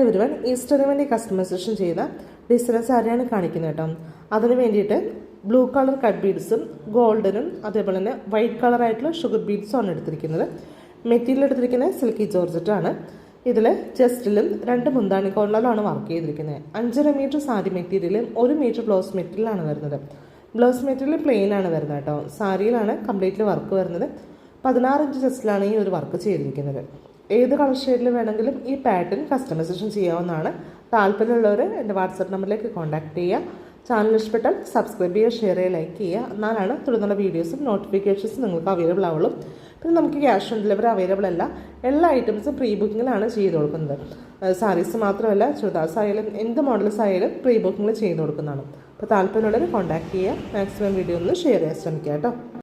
Everyone ഈസ്റ്ററിന് വേണ്ടി customisation ചെയ്ത design സാരിയാണ് കാണിക്കുന്നത് കേട്ടോ? അതിന് വേണ്ടിയിട്ട് ബ്ലൂ കളർ കട്ട് ബീഡ്സും ഗോൾഡനും അതേപോലെ തന്നെ വൈറ്റ് കളറായിട്ടുള്ള ഷുഗർ ബീഡ്സും ആണ് എടുത്തിരിക്കുന്നത്. മെറ്റീരിയൽ എടുത്തിരിക്കുന്നത് സിൽക്കി ജോർജറ്റാണ് ഇതിൽ ചെസ്റ്റിലും രണ്ട് മുന്താണി കോണിലാണ് വർക്ക് ചെയ്തിരിക്കുന്നത്. അഞ്ചര മീറ്റർ സാരി മെറ്റീരിയലും ഒരു മീറ്റർ ബ്ലൗസ് മെറ്റീരിയലാണ് വരുന്നത്. ബ്ലൗസ് മെറ്റീരിയൽ പ്ലെയിനാണ് വരുന്നത് കേട്ടോ. സാരിയിലാണ് കംപ്ലീറ്റ്ലി വർക്ക് വരുന്നത്. പതിനാറ് ഇഞ്ച് ചെസ്റ്റിലാണ് ഈ ഒരു വർക്ക് ചെയ്തിരിക്കുന്നത്. ഏത് കളർ ഷെയ്ഡിൽ വേണമെങ്കിലും ഈ പാറ്റേൺ കസ്റ്റമൈസേഷൻ ചെയ്യാവുന്നതാണ്. താല്പര്യമുള്ളവർ എന്റെ വാട്സപ്പ് നമ്പറിലേക്ക് കോൺടാക്ട് ചെയ്യുക. ചാനൽ ഇഷ്ടപ്പെട്ടാൽ സബ്സ്ക്രൈബ് ചെയ്യുക ഷെയർ ചെയ്യുക ലൈക്ക് ചെയ്യുക. എന്നാലാണ് തുടർന്നുള്ള വീഡിയോസും നോട്ടിഫിക്കേഷൻസും നിങ്ങൾക്ക് അവൈലബിൾ ആവുള്ളൂ. പിന്നെ നമുക്ക് ക്യാഷ് ഓൺ ഡെലിവറി അവൈലബിൾ അല്ല. എല്ലാ ഐറ്റംസും പ്രീ ബുക്കിങ്ങിലാണ് ചെയ്ത് കൊടുക്കുന്നത്. സാരീസ് മാത്രമല്ല ചുരിദാർസ് ആയാലും എന്ത് മോഡൽസ് ആയാലും പ്രീ ബുക്കിങ്ങിൽ ചെയ്ത് കൊടുക്കുന്നതാണ്. അപ്പോൾ താല്പര്യമുള്ളവർ കോൺടാക്ട് ചെയ്യുക. മാക്സിമം വീഡിയോ ഒന്ന് ഷെയർ ചെയ്യാൻ ശ്രമിക്കുക കേട്ടോ.